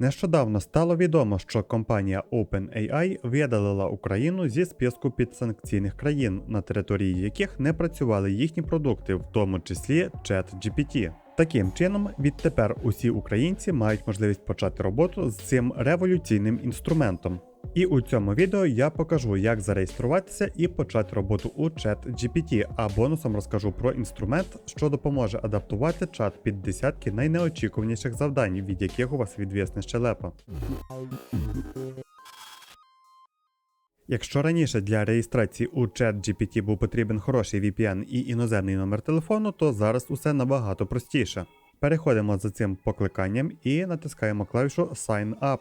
Нещодавно стало відомо, що компанія OpenAI видалила Україну зі списку підсанкційних країн, на території яких не працювали їхні продукти, в тому числі ChatGPT. Таким чином, відтепер усі українці мають можливість почати роботу з цим революційним інструментом. І у цьому відео я покажу, як зареєструватися і почати роботу у ChatGPT, а бонусом розкажу про інструмент, що допоможе адаптувати чат під десятки найнеочікуваніших завдань, від яких у вас відвісне щелепа. Якщо раніше для реєстрації у ChatGPT був потрібен хороший VPN і іноземний номер телефону, то зараз усе набагато простіше. Переходимо за цим покликанням і натискаємо клавішу Sign Up.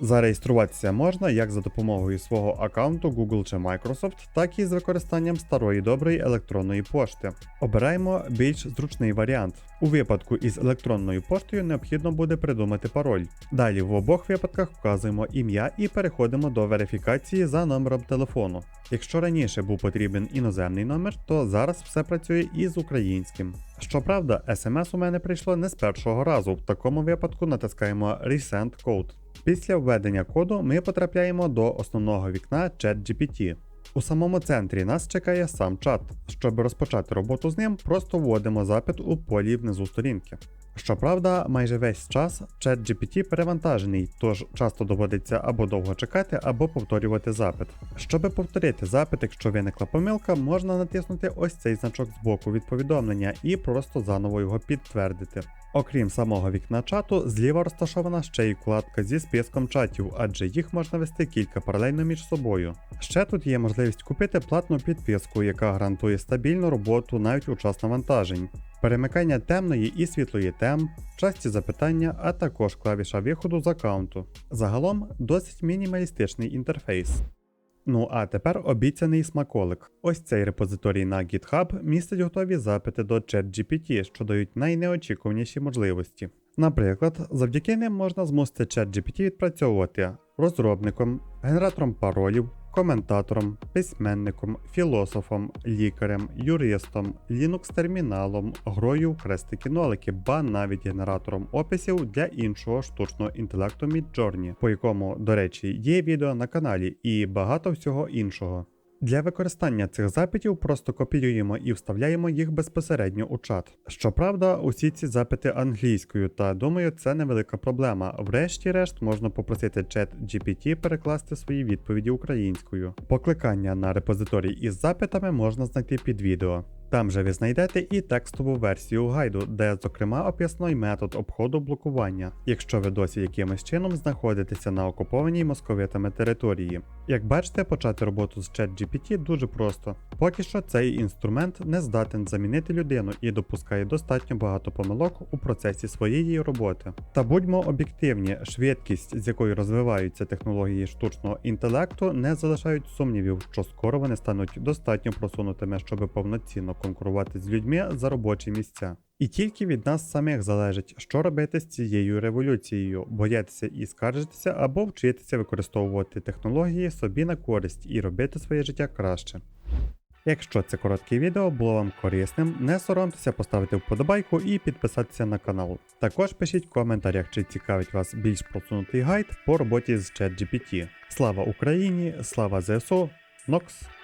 Зареєструватися можна як за допомогою свого аккаунту Google чи Microsoft, так і з використанням старої доброї електронної пошти. Обираємо більш зручний варіант. У випадку із електронною поштою необхідно буде придумати пароль. Далі в обох випадках вказуємо ім'я і переходимо до верифікації за номером телефону. Якщо раніше був потрібен іноземний номер, то зараз все працює і з українським. Щоправда, смс у мене прийшло не з першого разу. В такому випадку натискаємо Resend Code. Після введення коду ми потрапляємо до основного вікна ChatGPT. У самому центрі нас чекає сам чат. Щоб розпочати роботу з ним, просто вводимо запит у полі внизу сторінки. Щоправда, майже весь час ChatGPT перевантажений, тож часто доводиться або довго чекати, або повторювати запит. Щоб повторити запит, якщо виникла помилка, можна натиснути ось цей значок збоку від повідомлення і просто заново його підтвердити. Окрім самого вікна чату, зліва розташована ще й вкладка зі списком чатів, адже їх можна вести кілька паралельно між собою. Ще тут є можливість купити платну підписку, яка гарантує стабільну роботу навіть у час навантажень. Перемикання темної і світлої тем, часті запитання, а також клавіша виходу з аккаунту. Загалом досить мінімалістичний інтерфейс. Ну а тепер обіцяний смаколик. Ось цей репозиторій на GitHub містить готові запити до ChatGPT, що дають найнеочікуваніші можливості. Наприклад, завдяки ним можна змусити ChatGPT відпрацьовувати розробником, генератором паролів, коментатором, письменником, філософом, лікарем, юристом, Linux-терміналом, грою в хрестики-нолики, ба навіть генератором описів для іншого штучного інтелекту Midjourney, по якому, до речі, є відео на каналі і багато всього іншого. Для використання цих запитів просто копіюємо і вставляємо їх безпосередньо у чат. Щоправда, усі ці запити англійською, та думаю, це невелика проблема. Врешті-решт можна попросити чат GPT перекласти свої відповіді українською. Покликання на репозиторій із запитами можна знайти під відео. Там же ви знайдете і текстову версію гайду, де, зокрема, описано й метод обходу блокування, якщо ви досі якимось чином знаходитеся на окупованій московитами території. Як бачите, почати роботу з ChatGPT дуже просто. Поки що цей інструмент не здатен замінити людину і допускає достатньо багато помилок у процесі своєї роботи. Та будьмо об'єктивні, швидкість, з якою розвиваються технології штучного інтелекту, не залишають сумнівів, що скоро вони стануть достатньо просунутими, щоб повноцінно конкурувати з людьми за робочі місця. І тільки від нас самих залежить, що робити з цією революцією, боятися і скаржитися або вчитися використовувати технології собі на користь і робити своє життя краще. Якщо це коротке відео було вам корисним, не соромтеся поставити вподобайку і підписатися на канал. Також пишіть в коментарях, чи цікавить вас більш просунутий гайд по роботі з ChatGPT. Слава Україні! Слава ЗСУ! Нокс!